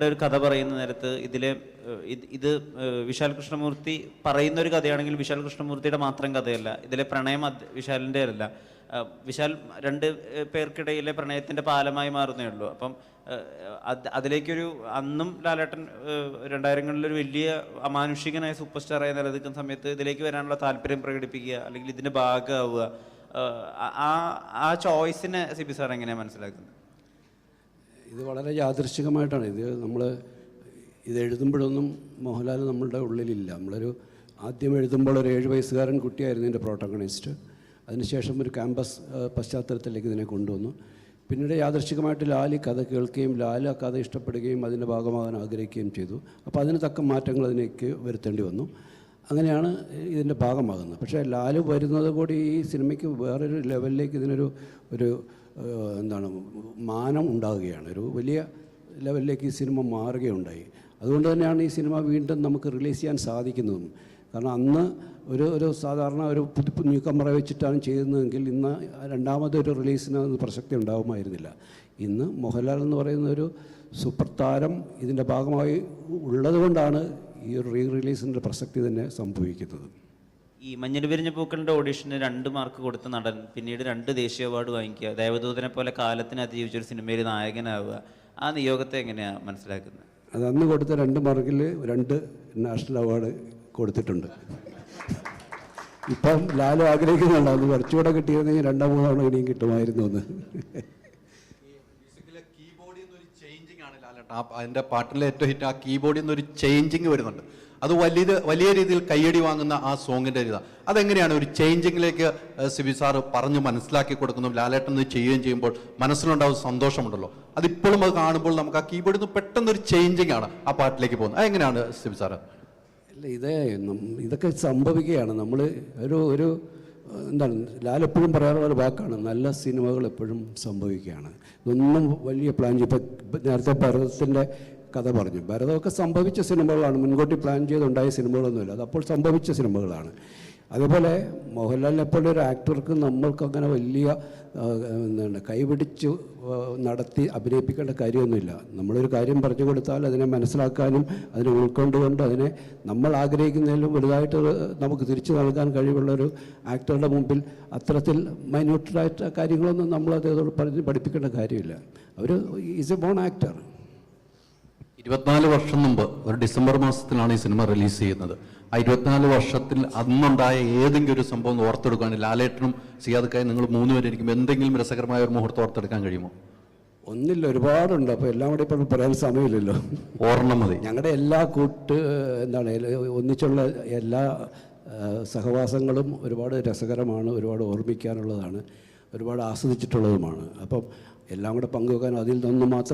ഒരു കഥ പറയുന്ന നേരത്ത് ഇതിലെ ഇത് വിശാൽ കൃഷ്ണമൂർത്തി പറയുന്ന ഒരു കഥയാണെങ്കിൽ വിശാൽ കൃഷ്ണമൂർത്തിയുടെ മാത്രം കഥയല്ല. ഇതിലെ പ്രണയം വിശാലിന്റെ അല്ല. വിശാൽ രണ്ട് പേർക്കിടയിലെ പ്രണയത്തിന്റെ പാലമായി മാറുന്നേ ഉള്ളൂ. അപ്പം അത് അതിലേക്കൊരു അന്നും ലാലേട്ടൻ രണ്ടായിരങ്ങളിലൊരു വലിയ അമാനുഷികനായ സൂപ്പർ സ്റ്റാറായി നിലനിൽക്കുന്ന സമയത്ത് ഇതിലേക്ക് വരാനുള്ള താല്പര്യം പ്രകടിപ്പിക്കുക അല്ലെങ്കിൽ ഇതിന്റെ ഭാഗമാവുക. ആ- ആ ചോയ്സിനെ സി ബി സാർ എങ്ങനെയാണ് മനസ്സിലാക്കുന്നത്? ഇത് വളരെ യാദൃശികമായിട്ടാണ് ഇത് നമ്മൾ ഇത് എഴുതുമ്പോഴൊന്നും മോഹൻലാൽ നമ്മളുടെ ഉള്ളിലില്ല. നമ്മളൊരു ആദ്യം എഴുതുമ്പോൾ ഒരു ഏഴ് വയസ്സുകാരൻ കുട്ടിയായിരുന്നു എന്റെ പ്രോട്ടോഗണിസ്റ്റ് അതിനുശേഷം ഒരു ക്യാമ്പസ് പശ്ചാത്തലത്തിലേക്ക് ഇതിനെ കൊണ്ടുവന്നു. പിന്നീട് യാദർശികമായിട്ട് ലാൽ കഥ കേൾക്കുകയും ലാൽ ആ കഥ ഇഷ്ടപ്പെടുകയും അതിന്റെ ഭാഗമാകാൻ ആഗ്രഹിക്കുകയും ചെയ്തു. അപ്പോൾ അതിന് തക്ക മാറ്റങ്ങൾ അതിലേക്ക് വരുത്തേണ്ടി വന്നു. അങ്ങനെയാണ് ഇതിന്റെ ഭാഗമാകുന്നത്. പക്ഷേ ലാൽ വരുന്നത് കൂടി ഈ സിനിമയ്ക്ക് വേറൊരു ലെവലിലേക്ക് ഇതിനൊരു ഒരു എന്താണ് മാനം ഉണ്ടാകുകയാണ്. ഒരു വലിയ ലെവലിലേക്ക് ഈ സിനിമ മാറുകയുണ്ടായി. അതുകൊണ്ട് തന്നെയാണ് ഈ സിനിമ വീണ്ടും നമുക്ക് റിലീസ് ചെയ്യാൻ സാധിക്കുന്നതും. കാരണം അന്ന് ഒരു ഒരു സാധാരണ ഒരു പുതു ന്യൂ കമറ വെച്ചിട്ടാണ് ചെയ്യുന്നതെങ്കിൽ ഇന്ന് രണ്ടാമതൊരു റിലീസിന് അത് പ്രസക്തി ഉണ്ടാകുമായിരുന്നില്ല. ഇന്ന് മോഹൻലാൽ എന്ന് പറയുന്ന ഒരു സൂപ്പർ താരം ഇതിന്റെ ഭാഗമായി ഉള്ളതുകൊണ്ടാണ് ഈ ഒരു റീ റിലീസിന്റെ പ്രസക്തി തന്നെ സംഭവിക്കുന്നത്. ഈ മഞ്ഞൾ വിരിഞ്ഞ പൂക്കളുടെ ഓഡിഷന് രണ്ട് മാർക്ക് കൊടുത്ത നടൻ പിന്നീട് രണ്ട് ദേശീയ അവാർഡ് വാങ്ങിക്കുക. ദേവദൂതനെ പോലെ കാലത്തിന് അതിജീവിച്ച ഒരു സിനിമയിൽ നായകനാവുക. ആ നിയോഗത്തെ എങ്ങനെയാണ് മനസ്സിലാക്കുന്നത്? അത് അന്ന് കൊടുത്ത രണ്ട് മാർക്കിൽ രണ്ട് നാഷണൽ അവാർഡ് കൊടുത്തിട്ടുണ്ട്. ഇപ്പം ലാലു ആഗ്രഹിക്കുന്നുണ്ട്? അത് കുറച്ചുകൂടെ കിട്ടിയിരുന്നെങ്കിൽ രണ്ടോ മൂന്നോ ഇനിയും കിട്ടുമായിരുന്നു എന്ന്. കീബോർഡിൽ പാട്ടിലെ ഏറ്റവും ഹിറ്റ് ആ കീബോർഡിൽ നിന്നൊരു ചേഞ്ചിങ് വരുന്നുണ്ട്. അത് വലിയ വലിയ രീതിയിൽ കയ്യടി വാങ്ങുന്ന ആ സോങ്ങിന്റെ ഇതാണ് അതെങ്ങനെയാണ് ഒരു ചേഞ്ചിങ്ങിലേക്ക് സിബി സാറ് പറഞ്ഞു മനസ്സിലാക്കി കൊടുക്കുന്നു? ലാലേട്ടൻ ഇത് ചെയ്യുകയും ചെയ്യുമ്പോൾ മനസ്സിലുണ്ടാവും സന്തോഷമുണ്ടല്ലോ. അതിപ്പോഴും അത് കാണുമ്പോൾ നമുക്ക് ആ കീബോർഡിൽ നിന്ന് പെട്ടെന്നൊരു ചേഞ്ചിങ് ആണ് ആ പാട്ടിലേക്ക് പോകുന്നത്. അതെങ്ങനെയാണ് സിബി സാറ്? അല്ല ഇതേ ഇതൊക്കെ സംഭവിക്കുകയാണ്. നമ്മൾ ഒരു ഒരു എന്താണ് ലാൽ എപ്പോഴും പറയാറുള്ള വാക്കാണ് നല്ല സിനിമകൾ എപ്പോഴും സംഭവിക്കുകയാണ്. ഇതൊന്നും വലിയ പ്ലാൻ ചെയ്യും ഇപ്പം നേരത്തെ ഭരതത്തിന്റെ കഥ പറഞ്ഞു. ഭരതമൊക്കെ സംഭവിച്ച സിനിമകളാണ് മുൻകൂട്ടി പ്ലാൻ ചെയ്തുണ്ടായ സിനിമകളൊന്നുമില്ല അത് അപ്പോൾ സംഭവിച്ച സിനിമകളാണ്. അതേപോലെ മോഹൻലാലിനെ പോലെ ഒരു ആക്ടർക്ക് നമ്മൾക്ക് അങ്ങനെ വലിയ എന്താണ് കൈപിടിച്ച് നടത്തി അഭിനയിപ്പിക്കേണ്ട കാര്യമൊന്നുമില്ല. നമ്മളൊരു കാര്യം പറഞ്ഞു കൊടുത്താൽ അതിനെ മനസ്സിലാക്കാനും അതിനെ ഉൾക്കൊണ്ടുകൊണ്ട് അതിനെ നമ്മൾ ആഗ്രഹിക്കുന്നതിലും വലുതായിട്ട് നമുക്ക് തിരിച്ചു നൽകാൻ കഴിവുള്ള ഒരു ആക്ടറുടെ മുമ്പിൽ അത്തരത്തിൽ മൈന്യൂട്ടായിട്ട് കാര്യങ്ങളൊന്നും നമ്മൾ അതേതോട് പറഞ്ഞ് പഠിപ്പിക്കേണ്ട കാര്യമില്ല. അവർ ഈസ് എ ബോൺ ആക്ടർ ഇരുപത്തിനാല് വർഷം മുമ്പ് ഒരു ഡിസംബർ മാസത്തിലാണ് ഈ സിനിമ റിലീസ് ചെയ്യുന്നത്. ആ ഇരുപത്തിനാല് വർഷത്തിൽ അന്നുണ്ടായ ഏതെങ്കിലും ഒരു സംഭവം ഓർത്തെടുക്കാൻ ലാലേട്ടനും സിയാദക്കായി നിങ്ങൾ മൂന്നുപേരും ഇരിക്കുമ്പോൾ എന്തെങ്കിലും രസകരമായ ഒരു മുഹൂർത്തം ഓർത്തെടുക്കാൻ കഴിയുമോ? ഒന്നില്ല ഒരുപാടുണ്ട്. അപ്പോൾ എല്ലാം കൂടി ഇപ്പം പറയാൻ സമയമില്ലല്ലോ. ഓർണം മതി. ഞങ്ങളുടെ എല്ലാ കൂട്ട് എന്താണ് ഒന്നിച്ചുള്ള എല്ലാ സഹവാസങ്ങളും ഒരുപാട് രസകരമാണ് ഒരുപാട് ഓർമ്മിക്കാനുള്ളതാണ് ഒരുപാട് ആസ്വദിച്ചിട്ടുള്ളതുമാണ്. അപ്പം എല്ലാം കൂടെ പങ്കുവെക്കാൻ അതിൽ നിന്ന് മാത്രം